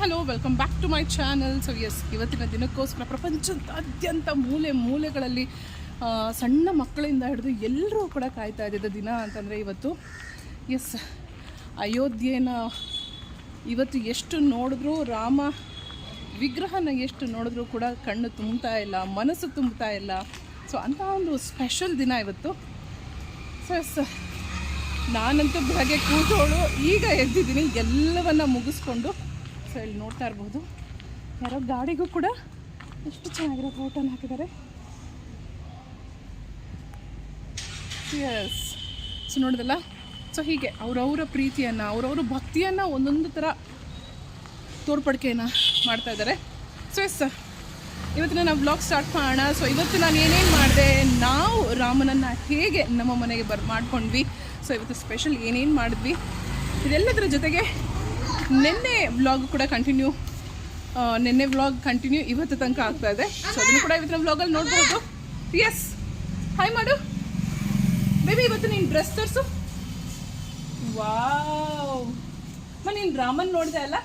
Hello welcome back to my channel so yes ಇವತ್ತಿನ ದಿನಕ್ಕೋಸ್ಕರ ಪ್ರಪಂಚದಾದ್ಯಂತ ಮೂಲೆ ಮೂಲೆಗಳಲ್ಲಿ ಸಣ್ಣ ಮಕ್ಕಳಿಂದ ಹಿಡಿದು ಎಲ್ಲರೂ ಕೂಡ ಕಾಯ್ತಾ ಇದ್ದಿದ್ದ ದಿನ ಅಂತಂದರೆ ಇವತ್ತು ಎಸ್ ಅಯೋಧ್ಯೆನ ಇವತ್ತು ಎಷ್ಟು ನೋಡಿದ್ರೂ, ರಾಮ ವಿಗ್ರಹನ ಎಷ್ಟು ನೋಡಿದ್ರೂ ಕೂಡ ಕಣ್ಣು ತುಂಬ್ತಾ ಇಲ್ಲ, ಮನಸ್ಸು ತುಂಬ್ತಾ ಇಲ್ಲ. ಸೊ ಅಂತ ಒಂದು ಸ್ಪೆಷಲ್ ದಿನ ಇವತ್ತು. ಸೊ ಎಸ್ ನಾನಂತೂ ಬೆಳಗ್ಗೆ ಕೂತೋಳು ಈಗ ಎದ್ದಿದ್ದೀನಿ, ಎಲ್ಲವನ್ನ ಮುಗಿಸ್ಕೊಂಡು. ಸೊ ಇಲ್ಲಿ ನೋಡ್ತಾ ಇರ್ಬೋದು. ಯಾರೋ ಗಾಡಿಗೂ ಕೂಡ ಎಷ್ಟು ಚೆನ್ನಾಗಿರೋ ಫೋಟೋನ ಹಾಕಿದ್ದಾರೆ. ಎಸ್ ಸೊ ನೋಡಿದಲ್ಲ ಸೊ ಹೀಗೆ ಅವರವರ ಪ್ರೀತಿಯನ್ನು, ಅವರವರ ಭಕ್ತಿಯನ್ನು ಒಂದೊಂದು ಥರ ತೋರ್ಪಡಿಕೆಯನ್ನು ಮಾಡ್ತಾ ಇದ್ದಾರೆ. ಸೊ ಎಸ್ ಇವತ್ತಿನ ನಾವು ಬ್ಲಾಗ್ ಸ್ಟಾರ್ಟ್ ಮಾಡೋಣ. ಸೊ ಇವತ್ತು ನಾನು ಏನೇನು ಮಾಡಿದೆ? ನಾವು ರಾಮನನ್ನು ಹೇಗೆ ನಮ್ಮ ಮನೆಗೆ ಬರ್ ಮಾಡ್ಕೊಂಡ್ವಿ. ಸೊ ಇವತ್ತು ಸ್ಪೆಷಲ್ ಏನೇನು ಮಾಡಿದ್ವಿ? ಇದೆಲ್ಲದರ ಜೊತೆಗೆ ನಿನ್ನೆ ವ್ಲಾಗ್ ಕೂಡ ಕಂಟಿನ್ಯೂ ನಿನ್ನೆ ವ್ಲಾಗ್ ಕಂಟಿನ್ಯೂ ಇವತ್ತು ತನಕ ಆಗ್ತಾ ಇದೆ. ಸೊ ಅದನ್ನು ಕೂಡ ಇವತ್ತಿನ ವ್ಲಾಗಲ್ಲಿ ನೋಡ್ಬೋದು. ಎಸ್ ಹಾಯ್ ಮಾಡು. ಬೇಬಿ ಇವತ್ತು ನೀನು ಡ್ರೆಸ್ ತರಿಸು. ವಾವ್ ನೀನು ರಾಮನ್ ನೋಡಿದೆ ಅಲ್ಲ?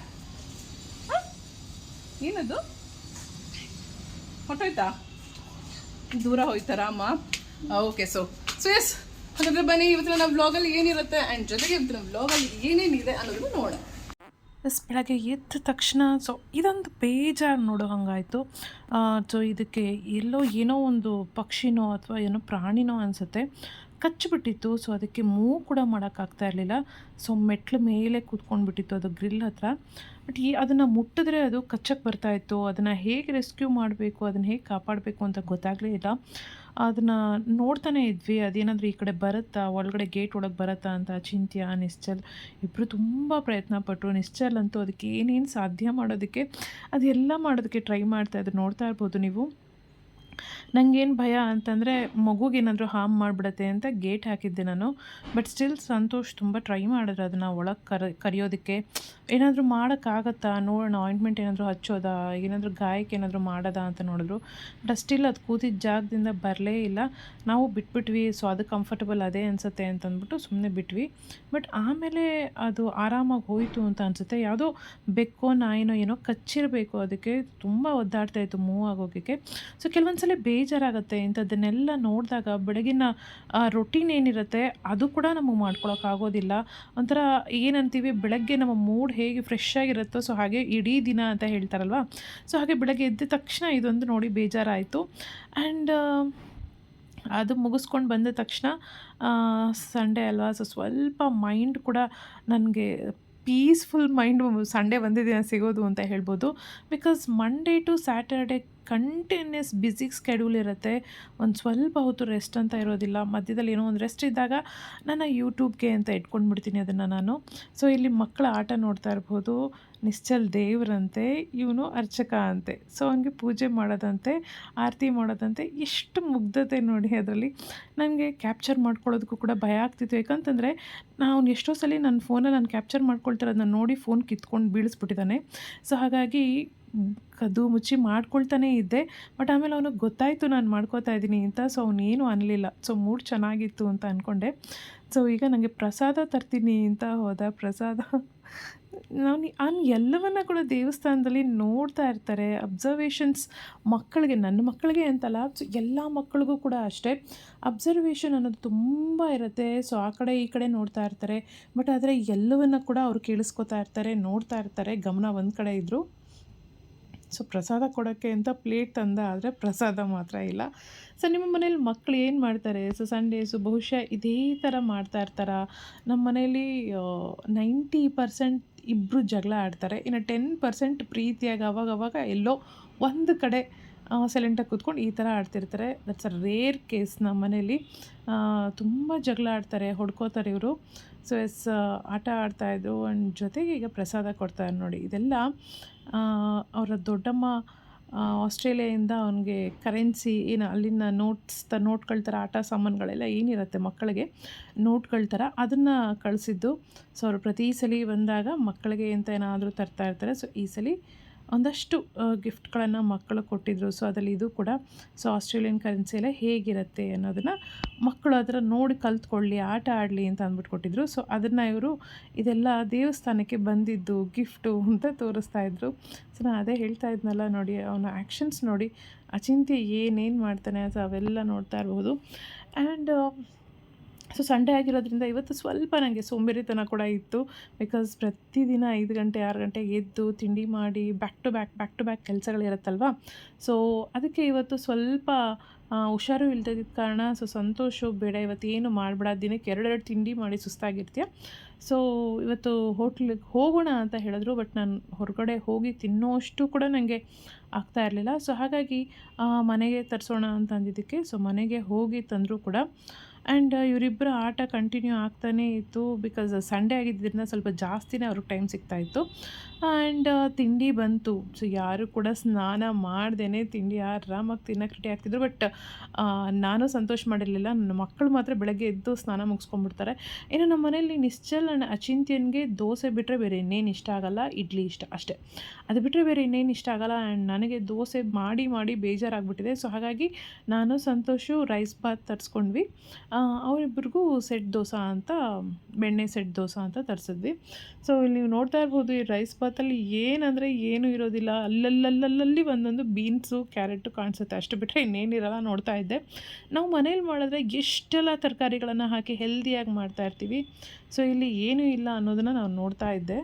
ಏನದು? ಹೊಟ್ಟೋಯ್ತಾ ದೂರ ಹೋಯ್ತಾ Rama okay so so yes ಹಾಗಾದ್ರೆ ಬನ್ನಿ, ಇವತ್ತಿನ ನಾವು ವ್ಲಾಗಲ್ಲಿ ಏನಿರುತ್ತೆ ಆ್ಯಂಡ್ ಜೊತೆಗೆ ಇವತ್ತಿನ ವ್ಲಾಗಲ್ಲಿ ಏನೇನಿದೆ ಅನ್ನೋದನ್ನು ನೋಡೋಣ. ಬೆಳಗ್ಗೆ ಎದ್ದ ತಕ್ಷಣ ಸೊ ಇದೊಂದು ಬೇಜಾರು ನೋಡೋ ಹಂಗಾಯಿತು. ಸೊ ಇದಕ್ಕೆ ಎಲ್ಲೋ ಏನೋ ಒಂದು ಪಕ್ಷಿನೋ ಅಥವಾ ಏನೋ ಪ್ರಾಣಿನೋ ಅನಿಸುತ್ತೆ. ಕಚ್ಚಿಬಿಟ್ಟಿತ್ತು ಸೊ ಅದಕ್ಕೆ ಮೂ ಕೂಡ ಮಾಡೋಕ್ಕಾಗ್ತಾ ಇರಲಿಲ್ಲ. ಸೊ ಮೆಟ್ಲು ಮೇಲೆ ಕೂತ್ಕೊಂಡ್ಬಿಟ್ಟಿತ್ತು ಅದು ಗ್ರಿಲ್ ಹತ್ರ. ಬಟ್ ಈ ಅದನ್ನು ಮುಟ್ಟಿದ್ರೆ ಅದು ಕಚ್ಚಕ್ಕೆ ಬರ್ತಾಯಿತ್ತು ಅದನ್ನು ಹೇಗೆ ರೆಸ್ಕ್ಯೂ ಮಾಡಬೇಕು, ಅದನ್ನು ಹೇಗೆ ಕಾಪಾಡಬೇಕು ಅಂತ ಗೊತ್ತಾಗಲೇ ಇಲ್ಲ. ಅದನ್ನು ನೋಡ್ತಾನೆ ಇದ್ವಿ. ಅದೇನಾದರೂ ಈ ಕಡೆ ಬರುತ್ತಾ? ಒಳಗಡೆ ಗೇಟ್ ಒಳಗೆ ಬರುತ್ತಾ ಅಂತ ಚಿಂತ್ಯ ನಿಶ್ಚಲ್ ಇಬ್ಬರು ತುಂಬ ಪ್ರಯತ್ನ ಪಟ್ಟರು ನಿಶ್ಚಲ್ ಅಂತೂ ಅದಕ್ಕೆ ಏನೇನು ಸಾಧ್ಯ ಮಾಡೋದಕ್ಕೆ, ಅದೆಲ್ಲ ಮಾಡೋದಕ್ಕೆ ಟ್ರೈ ಮಾಡ್ತಾ ಇದ್ರು. ನೋಡ್ತಾ ಇರ್ಬೋದು ನೀವು. ನನಗೇನು ಭಯ ಅಂತಂದರೆ ಮಗುಗೇನಾದರೂ ಹಾರ್ಮ್ ಮಾಡಿಬಿಡತ್ತೆ ಅಂತ ಗೇಟ್ ಹಾಕಿದ್ದೆ ನಾನು. ಬಟ್ ಸ್ಟಿಲ್ ಸಂತೋಷ್ ತುಂಬ ಟ್ರೈ ಮಾಡಿದ್ರು ಅದನ್ನು ಒಳಗೆ ಕರ, ಕರೆಯೋದಕ್ಕೆ. ಏನಾದರೂ ಮಾಡೋಕ್ಕಾಗತ್ತಾ ನೋಡೋಣ ಆಯಿಂಟ್ಮೆಂಟ್ ಏನಾದರೂ ಹಚ್ಚೋದಾ? ಏನಾದರೂ ಗಾಯಕ್ಕೆ ಏನಾದರೂ ಮಾಡೋದಾ ಅಂತ ನೋಡಿದ್ರು. ಬಟ್ ಸ್ಟಿಲ್ ಅದು ಕೂತಿದ್ದ ಜಾಗದಿಂದ ಬರಲೇ ಇಲ್ಲ. ನಾವು ಬಿಟ್ಬಿಟ್ವಿ ಸೊ ಅದು ಕಂಫರ್ಟಬಲ್ ಅದೇ ಅನಿಸುತ್ತೆ ಅಂತಂದ್ಬಿಟ್ಟು ಸುಮ್ಮನೆ ಬಿಟ್ವಿ. ಬಟ್ ಆಮೇಲೆ ಅದು ಆರಾಮಾಗಿ ಹೋಯಿತು ಅಂತ ಅನಿಸುತ್ತೆ. ಯಾವುದೋ ಬೆಕ್ಕೋ, ನಾಯಿನೋ ಏನೋ ಕಚ್ಚಿರಬೇಕು. ಅದಕ್ಕೆ ತುಂಬ ಒದ್ದಾಡ್ತಾ ಇತ್ತು ಮೂವ್ ಆಗೋಗಕ್ಕೆ. ಸೊ ಕೆಲವೊಂದು ಸಲ ಬೇಜಾರಾಗುತ್ತೆ. ಇಂಥದ್ದನ್ನೆಲ್ಲ ನೋಡಿದಾಗ ಬೆಳಗಿನ ರೊಟೀನ್ ಏನಿರುತ್ತೆ, ಅದು ಕೂಡ ನಮಗೆ ಮಾಡ್ಕೊಳೋಕ್ಕಾಗೋದಿಲ್ಲ ಒಂಥರ ಏನಂತೀವಿ, ಬೆಳಗ್ಗೆ ನಮ್ಮ ಮೂಡ್ ಹೇಗೆ ಫ್ರೆಶ್ ಆಗಿರುತ್ತೋ ಸೊ ಹಾಗೆ ಇಡೀ ದಿನ ಅಂತ ಹೇಳ್ತಾರಲ್ವ? ಸೊ ಹಾಗೆ ಬೆಳಗ್ಗೆ ಎದ್ದ ತಕ್ಷಣ ಇದೊಂದು ನೋಡಿ ಬೇಜಾರಾಯಿತು. ಆ್ಯಂಡ್ ಅದು ಮುಗಿಸ್ಕೊಂಡು ಬಂದ ತಕ್ಷಣ ಸಂಡೇ ಅಲ್ವಾ ಸೊ ಸ್ವಲ್ಪ ಮೈಂಡ್ ಕೂಡ ನನಗೆ ಪೀಸ್ಫುಲ್ ಮೈಂಡ್ ಸಂಡೇ ಒಂದೇ ದಿನ ಸಿಗೋದು ಅಂತ ಹೇಳ್ಬೋದು. Because Monday to Saturday continuous busy schedule ಇರುತ್ತೆ. ಒಂದು ಸ್ವಲ್ಪ ಹೊತ್ತು ರೆಸ್ಟ್ ಅಂತ ಇರೋದಿಲ್ಲ. ಮಧ್ಯದಲ್ಲಿ ಏನೋ ಒಂದು ರೆಸ್ಟ್ ಇದ್ದಾಗ ನಾನು ಯೂಟ್ಯೂಬ್ಗೆ ಅಂತ ಇಟ್ಕೊಂಡ್ಬಿಡ್ತೀನಿ ಅದನ್ನು ನಾನು. ಸೊ ಇಲ್ಲಿ ಮಕ್ಕಳ ಆಟ ನೋಡ್ತಾ ಇರ್ಬೋದು. ನಿಶ್ಚಲ್ ದೇವರಂತೆ, ಇವನು ಅರ್ಚಕ ಅಂತೆ. ಸೊ ಹಂಗೆ ಪೂಜೆ ಮಾಡೋದಂತೆ, ಆರತಿ ಮಾಡೋದಂತೆ, ಎಷ್ಟು ಮುಗ್ಧತೆ ನೋಡಿ ಅದರಲ್ಲಿ. ನನಗೆ ಕ್ಯಾಪ್ಚರ್ ಮಾಡ್ಕೊಳ್ಳೋದಕ್ಕೂ ಕೂಡ ಭಯ ಆಗ್ತಿತ್ತು. ಯಾಕಂತಂದರೆ ನಾವು ಎಷ್ಟೋ ಸಲ ನನ್ನ ಫೋನಲ್ಲಿ ನಾನು ಕ್ಯಾಪ್ಚರ್ ಮಾಡ್ಕೊಳ್ತಿರೋದನ್ನ ನೋಡಿ ಫೋನ್ ಕಿತ್ಕೊಂಡು ಬೀಳಿಸ್ಬಿಟ್ಟಿದ್ದಾನೆ. ಸೊ ಹಾಗಾಗಿ ಕದ್ದು ಮುಚ್ಚಿ ಮಾಡ್ಕೊಳ್ತಾನೇ ಇದ್ದೆ. ಬಟ್ ಆಮೇಲೆ ಅವನಿಗೆ ಗೊತ್ತಾಯಿತು ನಾನು ಮಾಡ್ಕೋತಾ ಇದ್ದೀನಿ ಅಂತ, ಸೊ ಅವನೇನು ಅನ್ನಲಿಲ್ಲ ಸೊ ಮೂಡ್ ಚೆನ್ನಾಗಿತ್ತು ಅಂತ ಅಂದ್ಕೊಂಡೆ ಸೊ ಈಗ ನನಗೆ ಪ್ರಸಾದ ತರ್ತೀನಿ ಅಂತ ಹೋದ. ಪ್ರಸಾದ ನಾನು ಅವ್ನು ಎಲ್ಲವನ್ನ ಕೂಡ ದೇವಸ್ಥಾನದಲ್ಲಿ ನೋಡ್ತಾ ಇರ್ತಾರೆ. ಅಬ್ಸರ್ವೇಷನ್ಸ್ ಮಕ್ಕಳಿಗೆ ನನ್ನ ಮಕ್ಕಳಿಗೆ ಅಂತಲ್ಲ, ಸೊ ಎಲ್ಲ ಮಕ್ಕಳಿಗೂ ಕೂಡ ಅಷ್ಟೇ. ಅಬ್ಸರ್ವೇಷನ್ ಅನ್ನೋದು ತುಂಬ ಇರುತ್ತೆ. ಸೊ ಆ ಕಡೆ ಈ ಕಡೆ ನೋಡ್ತಾ ಇರ್ತಾರೆ. ಬಟ್ ಆದರೆ ಎಲ್ಲವನ್ನ ಕೂಡ ಅವ್ರು ಕೇಳಿಸ್ಕೊತಾ ಇರ್ತಾರೆ, ನೋಡ್ತಾ ಇರ್ತಾರೆ. ಗಮನ ಒಂದು ಕಡೆ ಇದ್ದರು ಸೊ ಪ್ರಸಾದ ಕೊಡೋಕ್ಕೆ ಅಂತ ಪ್ಲೇಟ್ ತಂದ ಆದರೆ ಪ್ರಸಾದ ಮಾತ್ರ ಇಲ್ಲ. ಸೊ ನಿಮ್ಮ ಮನೇಲಿ ಮಕ್ಕಳು ಏನು ಮಾಡ್ತಾರೆ? ಸೊ ಸಂಡೇಸು ಬಹುಶಃ ಇದೇ ಥರ ಮಾಡ್ತಾ ಇರ್ತಾರ? ನಮ್ಮ ಮನೇಲಿ ನೈಂಟಿ ಪರ್ಸೆಂಟ್ ಇಬ್ಬರು ಜಗಳ ಆಡ್ತಾರೆ. ಇನ್ನು ಟೆನ್ ಪರ್ಸೆಂಟ್ ಪ್ರೀತಿಯಾಗಿ ಅವಾಗ ಅವಾಗ ಎಲ್ಲೋ ಒಂದು ಕಡೆ ಸೈಲೆಂಟಾಗಿ ಕೂತ್ಕೊಂಡು ಈ ಥರ ಆಡ್ತಿರ್ತಾರೆ. ದಟ್ಸ್ ಅ ರೇರ್ ಕೇಸ್ ನಮ್ಮ ಮನೇಲಿ. ತುಂಬ ಜಗಳ ಆಡ್ತಾರೆ, ಹೊಡ್ಕೋತಾರೆ ಇವರು. ಸೊ ಎಸ್ ಆಟ ಆಡ್ತಾಯಿದ್ರು ಆ್ಯಂಡ್ ಜೊತೆಗೆ ಈಗ ಪ್ರಸಾದ ಕೊಡ್ತಾರೆ ನೋಡಿ. ಇದೆಲ್ಲ ಅವರ ದೊಡ್ಡಮ್ಮ ಆಸ್ಟ್ರೇಲಿಯಾದಿಂದ ಅವನಿಗೆ ಕರೆನ್ಸಿ ಏನು ಅಲ್ಲಿನ ನೋಟ್ಸ್ ತ ನೋಟ್ಗಳ ಥರ ಆಟ ಸಾಮಾನುಗಳೆಲ್ಲ ಏನಿರುತ್ತೆ ಮಕ್ಕಳಿಗೆ? ನೋಟ್ಗಳ ಥರ ಅದನ್ನು ಕಳಿಸಿದ್ದು. ಸೊ ಅವರು ಪ್ರತಿ ಸಲ ಬಂದಾಗ ಮಕ್ಕಳಿಗೆ ಅಂತ ಏನಾದರೂ ತರ್ತಾ ಇರ್ತಾರೆ. ಸೊ ಈ ಸಲ ಒಂದಷ್ಟು ಗಿಫ್ಟ್ಗಳನ್ನು ಮಕ್ಕಳು ಕೊಟ್ಟಿದ್ದರು ಸೊ, ಅದರಲ್ಲಿ ಇದು ಕೂಡ, ಸೊ, ಆಸ್ಟ್ರೇಲಿಯನ್ ಕರೆನ್ಸಿ ಎಲ್ಲ ಹೇಗಿರುತ್ತೆ ಅನ್ನೋದನ್ನು ಮಕ್ಕಳು ಅದರ ನೋಡಿ ಕಲ್ತ್ಕೊಳ್ಳಿ, ಆಟ ಆಡಲಿ ಅಂತ ಅಂದ್ಬಿಟ್ಟು ಕೊಟ್ಟಿದ್ರು. ಸೊ, ಅದನ್ನು ಇವರು ಇದೆಲ್ಲ ದೇವಸ್ಥಾನಕ್ಕೆ ಬಂದಿದ್ದು ಗಿಫ್ಟು ಅಂತ ತೋರಿಸ್ತಾ ಇದ್ರು. ಸೊ ನಾನು ಅದೇ ಹೇಳ್ತಾ ಇದ್ನಲ್ಲ ನೋಡಿ, ಅವನ ಆ್ಯಕ್ಷನ್ಸ್ ನೋಡಿ, ಅಚಿಂತ್ಯ ಏನೇನು ಮಾಡ್ತಾನೆ ಸೊ ಅವೆಲ್ಲ ನೋಡ್ತಾ ಇರ್ಬೋದು. ಆ್ಯಂಡ್ ಸೊ ಸಂಡೇ ಆಗಿರೋದ್ರಿಂದ ಇವತ್ತು ಸ್ವಲ್ಪ ನನಗೆ ಸೋಂಬೇರಿತನ ಕೂಡ ಇತ್ತು. ಬಿಕಾಸ್ ಪ್ರತಿದಿನ ಐದು ಗಂಟೆ, ಆರು ಗಂಟೆ ಎದ್ದು ತಿಂಡಿ ಮಾಡಿ back to back back to back ಕೆಲಸಗಳಿರುತ್ತಲ್ವ so ಅದಕ್ಕೆ ಇವತ್ತು ಸ್ವಲ್ಪ ಹುಷಾರು ಇಲ್ದಿದ್ದ ಕಾರಣ ಸೊ ಸಂತೋಷ ಬೇಡ. ಇವತ್ತು ಏನು ಮಾಡಬೇಡ. ದಿನಕ್ಕೆ ಎರಡೆರಡು ತಿಂಡಿ ಮಾಡಿ ಸುಸ್ತಾಗಿರ್ತೀಯ. ಸೊ ಇವತ್ತು ಹೋಟ್ಲಿಗೆ ಹೋಗೋಣ ಅಂತ ಹೇಳಿದ್ರು, ಬಟ್ ನಾನು ಹೊರಗಡೆ ಹೋಗಿ ತಿನ್ನೋಷ್ಟು ಕೂಡ ನನಗೆ ಆಗ್ತಾ ಇರಲಿಲ್ಲ. ಸೊ ಹಾಗಾಗಿ ಮನೆಗೆ ತರಿಸೋಣ ಅಂತ ಅಂದಿದ್ದಕ್ಕೆ ಸೊ ಮನೆಗೆ ಹೋಗಿ ತಂದರೂ ಕೂಡ. ಆ್ಯಂಡ್ ಇವರಿಬ್ಬರ ಆಟ ಕಂಟಿನ್ಯೂ ಆಗ್ತಾನೇ ಇತ್ತು ಬಿಕಾಸ್ ಸಂಡೇ ಆಗಿದ್ದರಿಂದ ಸ್ವಲ್ಪ ಜಾಸ್ತಿನೇ ಅವ್ರಿಗೆ ಟೈಮ್ ಸಿಗ್ತಾಯಿತ್ತು ಆ್ಯಂಡ್ ತಿಂಡಿ ಬಂತು. ಸೊ ಯಾರು ಕೂಡ ಸ್ನಾನ ಮಾಡ್ದೇ ತಿಂಡಿ ಆರಾಮಾಗಿ ತಿನ್ನೋಕೆ ರೆಡಿ ಆಗ್ತಿದ್ರು ಬಟ್ ನಾನು ಸಂತೋಷ ಮಾಡಿರಲಿಲ್ಲ. ನನ್ನ ಮಕ್ಕಳು ಮಾತ್ರ ಬೆಳಗ್ಗೆ ಎದ್ದು ಸ್ನಾನ ಮುಗಿಸ್ಕೊಂಡ್ಬಿಡ್ತಾರೆ. ಏನು ನಮ್ಮ ಮನೆಯಲ್ಲಿ ನಿಶ್ಚಲ್ ಆ್ಯಂಡ್ ಅಚಿಂತ್ಯನ್ಗೆ ದೋಸೆ ಬಿಟ್ಟರೆ ಬೇರೆ ಇನ್ನೇನು ಇಷ್ಟ ಆಗಲ್ಲ, ಇಡ್ಲಿ ಇಷ್ಟ ಅಷ್ಟೇ. ಅದು ಬಿಟ್ಟರೆ ಬೇರೆ ಇನ್ನೇನು ಇಷ್ಟ ಆಗಲ್ಲ ಆ್ಯಂಡ್ ನನಗೆ ದೋಸೆ ಮಾಡಿ ಮಾಡಿ ಬೇಜಾರಾಗ್ಬಿಟ್ಟಿದೆ. ಸೊ ಹಾಗಾಗಿ ನಾನು ಸಂತೋಷು ರೈಸ್ ಬಾತ್ ತರಿಸ್ಕೊಂಡ್ವಿ. ಅವರಿಬ್ಬರಿಗೂ ಸೆಟ್ ದೋಸೆ ಅಂತ, ಬೆಣ್ಣೆ ಸೆಟ್ ದೋಸೆ ಅಂತ ತರಿಸಿದ್ವಿ. ಸೊ ಇಲ್ಲಿ ನೀವು ನೋಡ್ತಾ ಇರ್ಬೋದು ಈ ರೈಸ್ ಬಾತಲ್ಲಿ ಏನಂದರೆ ಏನೂ ಇರೋದಿಲ್ಲ. ಅಲ್ಲಲ್ಲಲ್ಲಲ್ಲಿ ಒಂದೊಂದು ಬೀನ್ಸು ಕ್ಯಾರೆಟು ಕಾಣಿಸುತ್ತೆ. ಅಷ್ಟು ಬಿಟ್ಟರೆ ಇನ್ನೇನಿರಲ್ಲ ನೋಡ್ತಾ ಇದ್ದೆ. ನಾವು ಮನೇಲಿ ಮಾಡಿದ್ರೆ ಎಷ್ಟೆಲ್ಲ ತರಕಾರಿಗಳನ್ನು ಹಾಕಿ ಹೆಲ್ದಿಯಾಗಿ ಮಾಡ್ತಾ ಇರ್ತೀವಿ. ಸೊ ಇಲ್ಲಿ ಏನೂ ಇಲ್ಲ ಅನ್ನೋದನ್ನ ನಾವು ನೋಡ್ತಾ ಇದ್ದೆ.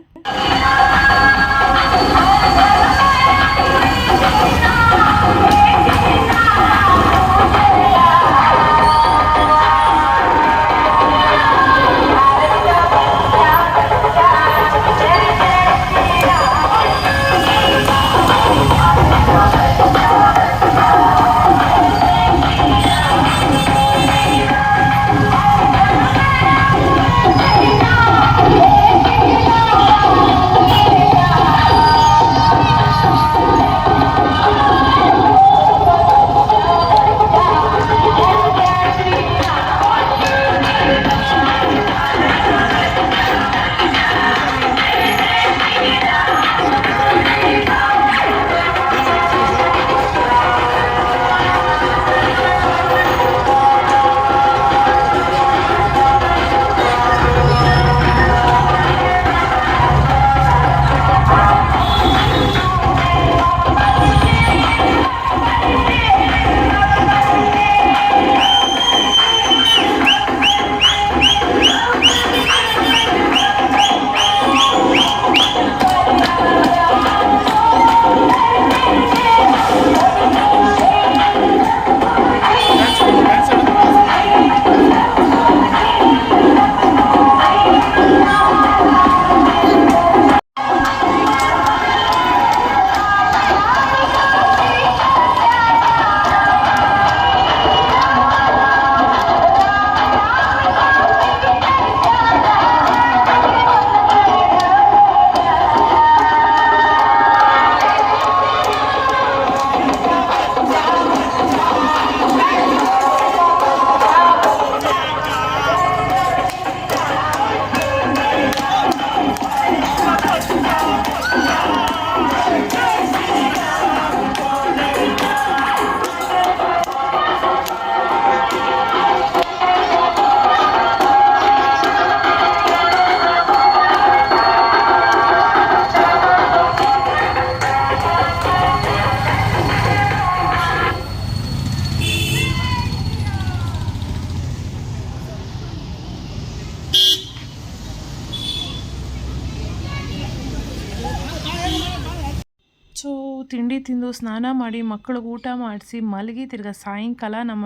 ತಿಂಡಿ ತಿಂದು ಸ್ನಾನ ಮಾಡಿ ಮಕ್ಕಳಿಗೆ ಊಟ ಮಾಡಿಸಿ ಮಲಗಿ ತಿರ್ಗಾ ಸಾಯಂಕಾಲ ನಮ್ಮ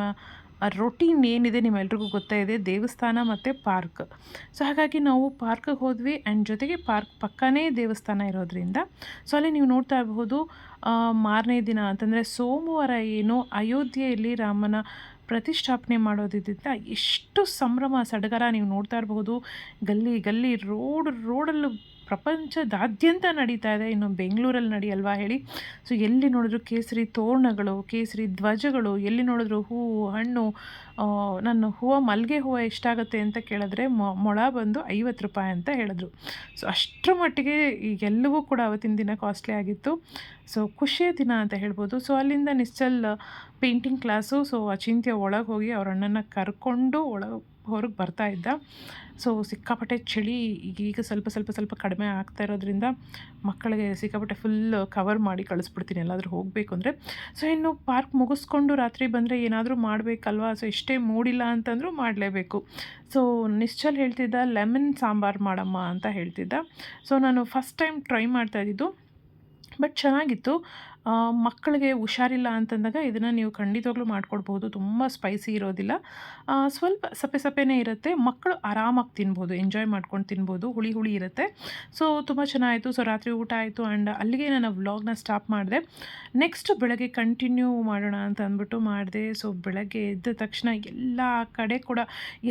ರೊಟೀನ್ ಏನಿದೆ ನಿಮ್ಮೆಲ್ರಿಗೂ ಗೊತ್ತೇ ಇದೆ, ದೇವಸ್ಥಾನ ಮತ್ತು ಪಾರ್ಕ್ ಸೊ ಹಾಗಾಗಿ ನಾವು ಪಾರ್ಕಿಗೆ ಹೋದ್ವಿ ಆ್ಯಂಡ್ ಜೊತೆಗೆ ಪಾರ್ಕ್ ಪಕ್ಕನೇ ದೇವಸ್ಥಾನ ಇರೋದ್ರಿಂದ. ಸೊ ಅಲ್ಲಿ ನೀವು ನೋಡ್ತಾ ಇರಬಹುದು ಮಾರನೇ ದಿನ ಅಂತಂದರೆ ಸೋಮವಾರ ಏನು ಅಯೋಧ್ಯೆಯಲ್ಲಿ ರಾಮನ ಪ್ರತಿಷ್ಠಾಪನೆ ಮಾಡೋದಿದ್ದ ಎಷ್ಟು ಸಂಭ್ರಮ, ಸಡಗರ ನೀವು ನೋಡ್ತಾ ಇರಬಹುದು. ಗಲ್ಲಿ ಗಲ್ಲಿ ರೋಡ್ ರೋಡಲ್ಲೂ ಪ್ರಪಂಚದಾದ್ಯಂತ ನಡೀತಾ ಇದೆ. ಇನ್ನು ಬೆಂಗಳೂರಲ್ಲಿ ನಡೆಯಲ್ವಾ ಹೇಳಿ. ಸೊ ಎಲ್ಲಿ ನೋಡಿದ್ರು ಕೇಸರಿ ತೋರಣಗಳು, ಕೇಸರಿ ಧ್ವಜಗಳು, ಎಲ್ಲಿ ನೋಡಿದ್ರು ಹೂವು, ಹಣ್ಣು ನನ್ನ ಹೂವು ಮಲ್ಲಿಗೆ ಹೂವು ಎಷ್ಟಾಗುತ್ತೆ ಅಂತ ಕೇಳಿದ್ರೆ ಮೊಳ ಬಂದು ಐವತ್ತು ರೂಪಾಯಿ ಅಂತ ಹೇಳಿದ್ರು. ಸೊ ಅಷ್ಟರ ಮಟ್ಟಿಗೆ ಎಲ್ಲವೂ ಕೂಡ ಅವತ್ತಿನ ದಿನ ಕಾಸ್ಟ್ಲಿ ಆಗಿತ್ತು. ಸೊ ಖುಷಿಯ ದಿನ ಅಂತ ಹೇಳ್ಬೋದು. ಸೊ ಅಲ್ಲಿಂದ ನಿಶ್ಚಲ್ ಪೇಂಟಿಂಗ್ ಕ್ಲಾಸು ಸೊ ಅಚಿಂತ್ಯ ಒಳಗೆ ಹೋಗಿ ಅವ್ರ ಅಣ್ಣನ ಕರ್ಕೊಂಡು ಒಳಗೆ ಹೊರಗೆ ಬರ್ತಾ ಇದ್ದ. ಸೊ ಸಿಕ್ಕಾಪಟ್ಟೆ ಚಳಿ ಈಗ ಸ್ವಲ್ಪ ಸ್ವಲ್ಪ ಸ್ವಲ್ಪ ಕಡಿಮೆ ಆಗ್ತಾ ಇರೋದ್ರಿಂದ ಮಕ್ಕಳಿಗೆ ಸಿಕ್ಕಾಪಟ್ಟೆ ಫುಲ್ ಕವರ್ ಮಾಡಿ ಕಳಿಸ್ಬಿಡ್ತೀನಿ ಎಲ್ಲಾದರೂ ಹೋಗಬೇಕು ಅಂದರೆ. ಸೊ ಇನ್ನು ಪಾರ್ಕ್ ಮುಗಿಸ್ಕೊಂಡು ರಾತ್ರಿ ಬಂದರೆ ಏನಾದರೂ ಮಾಡಬೇಕಲ್ವಾ? ಸೊ ಇಷ್ಟೇ ಮೂಡಿಲ್ಲ ಅಂತಂದರೂ ಮಾಡಲೇಬೇಕು. ಸೊ ನಿಶ್ಚಲ್ ಹೇಳ್ತಿದ್ದ ಲೆಮನ್ ಸಾಂಬಾರು ಮಾಡಮ್ಮ ಅಂತ ಹೇಳ್ತಿದ್ದ. ಸೊ ನಾನು ಫಸ್ಟ್ ಟೈಮ್ ಟ್ರೈ ಮಾಡ್ತಾ ಇದ್ದಿದ್ದು ಬಟ್ ಚೆನ್ನಾಗಿತ್ತು. ಮಕ್ಕಳಿಗೆ ಹುಷಾರಿಲ್ಲ ಅಂತಂದಾಗ ಇದನ್ನು ನೀವು ಖಂಡಿತವಾಗ್ಲೂ ಮಾಡ್ಕೊಡ್ಬೋದು ತುಂಬ ಸ್ಪೈಸಿ ಇರೋದಿಲ್ಲ. ಸ್ವಲ್ಪ ಸಪ್ಪೆ ಸಪ್ಪೆನೇ ಇರುತ್ತೆ. ಮಕ್ಕಳು ಆರಾಮಾಗಿ ತಿನ್ಬೋದು. ಎಂಜಾಯ್ ಮಾಡ್ಕೊಂಡು ತಿನ್ಬೋದು. ಹುಳಿ ಹುಳಿ ಇರುತ್ತೆ. ಸೊ ತುಂಬ ಚೆನ್ನಾಯಿತು. ಸೊ ರಾತ್ರಿ ಊಟ ಆಯಿತು ಆ್ಯಂಡ್ ಅಲ್ಲಿಗೆ ನಾನು ವ್ಲಾಗ್ನ ಸ್ಟಾಪ್ ಮಾಡಿದೆ. ನೆಕ್ಸ್ಟ್ ಬೆಳಗ್ಗೆ ಕಂಟಿನ್ಯೂ ಮಾಡೋಣ ಅಂತ ಅಂದ್ಬಿಟ್ಟು ಮಾಡಿದೆ. ಸೊ ಬೆಳಗ್ಗೆ ಎದ್ದ ತಕ್ಷಣ ಎಲ್ಲ ಕಡೆ ಕೂಡ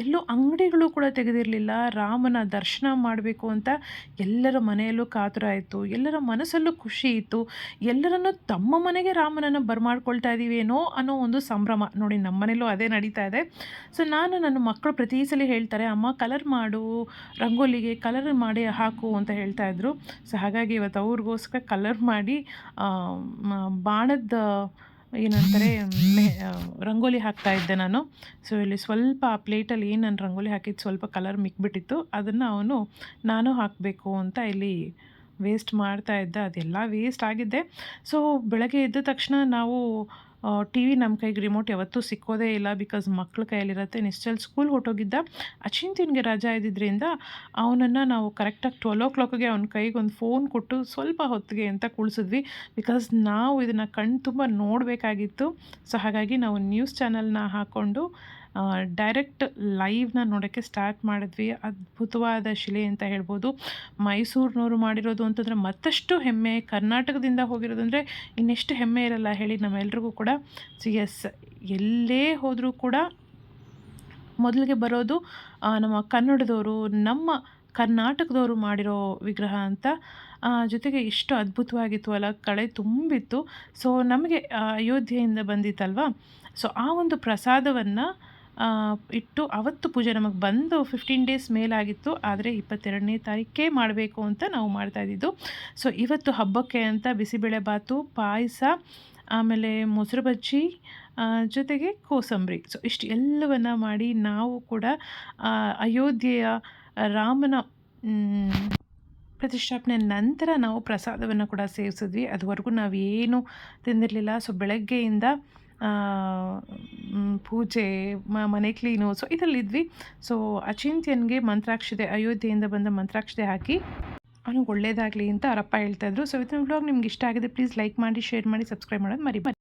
ಎಲ್ಲೂ ಅಂಗಡಿಗಳು ಕೂಡ ತೆಗೆದಿರಲಿಲ್ಲ. ರಾಮನ ದರ್ಶನ ಮಾಡಬೇಕು ಅಂತ ಎಲ್ಲರ ಮನೆಯಲ್ಲೂ ಕಾತುರ ಇತ್ತು ಎಲ್ಲರ ಮನಸ್ಸಲ್ಲೂ ಖುಷಿ ಇತ್ತು. ಎಲ್ಲರನ್ನು ತಮ್ಮ ಮನೆಗೆ ರಾಮನನ್ನು ಬರ್ಮಾಡ್ಕೊಳ್ತಾ ಇದ್ದೀವೇನೋ ಅನ್ನೋ ಒಂದು ಸಂಭ್ರಮ. ನೋಡಿ, ನಮ್ಮ ಮನೇಲೂ ಅದೇ ನಡೀತಾ ಇದೆ. ಸೊ ನಾನು ನನ್ನ ಮಕ್ಕಳು ಪ್ರತಿ ಸಲ ಹೇಳ್ತಾರೆ, ಅಮ್ಮ ಕಲರ್ ಮಾಡು, ರಂಗೋಲಿಗೆ ಕಲರ್ ಮಾಡಿ ಹಾಕು ಅಂತ ಹೇಳ್ತಾ ಇದ್ರು. ಸೊ ಹಾಗಾಗಿ ಇವತ್ತು ಅವ್ರಿಗೋಸ್ಕರ ಕಲರ್ ಮಾಡಿ ಬಾಣದ, ಏನಂತಾರೆ ರಂಗೋಲಿ ಹಾಕ್ತಾ ಇದ್ದೆ ನಾನು. ಸೊ ಇಲ್ಲಿ ಸ್ವಲ್ಪ ಆ ಪ್ಲೇಟಲ್ಲಿ ಏನು ನಾನು ರಂಗೋಲಿ ಹಾಕಿದ್ದು ಸ್ವಲ್ಪ ಕಲರ್ ಮಿಕ್ಬಿಟ್ಟಿತ್ತು. ಅದನ್ನು ಅವನು, ನಾನು ಹಾಕಬೇಕು ಅಂತ ಇಲ್ಲಿ ವೇಸ್ಟ್ ಮಾಡ್ತಾ ಇದ್ದ, ಅದೆಲ್ಲ ವೇಸ್ಟ್ ಆಗಿದ್ದೆ. ಸೊ ಬೆಳಗ್ಗೆ ಎದ್ದ ತಕ್ಷಣ ನಾವು ಟಿ ವಿ ನಮ್ಮ ಕೈಗೆ ರಿಮೋಟ್ ಯಾವತ್ತೂ ಸಿಕ್ಕೋದೇ ಇಲ್ಲ ಬಿಕಾಸ್ ಮಕ್ಳ ಕೈಯಲ್ಲಿರುತ್ತೆ. ನಿಶ್ಚಲ್ ಸ್ಕೂಲ್ ಹೊಟ್ಟೋಗಿದ್ದ ಅಚಿಂತಿನ್ಗೆ ರಜಾ ಇದ್ದಿದ್ದರಿಂದ ಅವನನ್ನು ನಾವು ಕರೆಕ್ಟಾಗಿ ಟ್ವೆಲ್ ಓ ಕ್ಲಾಕ್ಗೆ ಅವ್ನ ಕೈಗೆ ಒಂದು ಫೋನ್ ಕೊಟ್ಟು ಸ್ವಲ್ಪ ಹೊತ್ತಿಗೆ ಅಂತ ಕುಳಿಸಿದ್ವಿ. ಬಿಕಾಸ್ ನಾವು ಇದನ್ನು ಕಣ್ಣು ತುಂಬ ನೋಡಬೇಕಾಗಿತ್ತು. ಸೊ ಹಾಗಾಗಿ ನಾವು ನ್ಯೂಸ್ ಚಾನಲ್ನ ಹಾಕ್ಕೊಂಡು ಡೈರೆಕ್ಟ್ ಲೈವ್ನ ನೋಡೋಕ್ಕೆ ಸ್ಟಾರ್ಟ್ ಮಾಡಿದ್ವಿ. ಅದ್ಭುತವಾದ ಶಿಲೆ ಅಂತ ಹೇಳ್ಬೋದು. ಮೈಸೂರಿನವರು ಮಾಡಿರೋದು ಅಂತಂದರೆ ಮತ್ತಷ್ಟು ಹೆಮ್ಮೆ. ಕರ್ನಾಟಕದಿಂದ ಹೋಗಿರೋದು ಅಂದರೆ ಇನ್ನೆಷ್ಟು ಹೆಮ್ಮೆ ಇರಲ್ಲ ಹೇಳಿ ನಮ್ಮೆಲ್ರಿಗೂ ಕೂಡ. ಸಿ ಎಸ್ ಎಲ್ಲೇ ಹೋದರೂ ಕೂಡ ಮೊದಲಿಗೆ ಬರೋದು ನಮ್ಮ ಕನ್ನಡದವರು, ನಮ್ಮ ಕರ್ನಾಟಕದವರು ಮಾಡಿರೋ ವಿಗ್ರಹ ಅಂತ. ಜೊತೆಗೆ ಇಷ್ಟು ಅದ್ಭುತವಾಗಿತ್ತು ಅಲ್ಲ, ಕಳೆ ತುಂಬಿತ್ತು. ಸೊ ನಮಗೆ ಅಯೋಧ್ಯೆಯಿಂದ ಬಂದಿತ್ತಲ್ವ? ಸೊ ಆ ಒಂದು ಪ್ರಸಾದವನ್ನು ಇಟ್ಟು ಅವತ್ತು ಪೂಜೆ ನಮಗೆ ಬಂದು ಫಿಫ್ಟೀನ್ ಡೇಸ್ ಮೇಲಾಗಿತ್ತು, ಆದರೆ ಇಪ್ಪತ್ತೆರಡನೇ ತಾರೀಕೇ ಮಾಡಬೇಕು ಅಂತ ನಾವು ಮಾಡ್ತಾ ಇದ್ದಿದ್ದು. ಸೊ ಇವತ್ತು ಹಬ್ಬಕ್ಕೆ ಅಂತ ಬಿಸಿಬೇಳೆ ಬಾತು, ಪಾಯಸ, ಆಮೇಲೆ ಮೊಸರು ಬಜ್ಜಿ ಜೊತೆಗೆ ಕೋಸಂಬರಿ. ಸೊ ಇಷ್ಟು ಎಲ್ಲವನ್ನು ಮಾಡಿ ನಾವು ಕೂಡ ಅಯೋಧ್ಯೆಯ ರಾಮನ ಪ್ರತಿಷ್ಠಾಪನೆ ನಂತರ ನಾವು ಪ್ರಸಾದವನ್ನು ಕೂಡ ಸೇವಿಸಿದ್ವಿ. ಅದುವರೆಗೂ ನಾವೇನು ತಿಂದಿರಲಿಲ್ಲ. ಸೊ ಬೆಳಗ್ಗೆಯಿಂದ ಪೂಜೆ ಮನೆ ಕ್ಲೀನು ಸೊ ಇದರಲ್ಲಿದ್ವಿ. ಸೊ ಅಚಿಂತ್ಯನಿಗೆ ಮಂತ್ರಾಕ್ಷತೆ, ಅಯೋಧ್ಯೆಯಿಂದ ಬಂದ ಮಂತ್ರಾಕ್ಷತೆ ಹಾಕಿ ಅವನಿಗೆ ಒಳ್ಳೇದಾಗಲಿ ಅಂತ ಅವರಪ್ಪ ಹೇಳ್ತಾಯಿದ್ರು ಸೊ ಇವತ್ತಿನ ಬ್ಲಾಗ್ ನಿಮ್ಗೆ ಇಷ್ಟ ಆಗಿದೆ ಪ್ಲೀಸ್ ಲೈಕ್ ಮಾಡಿ ಶೇರ್ ಮಾಡಿ ಸಬ್ಸ್ಕ್ರೈಬ್ ಮಾಡೋದು ಮರಿ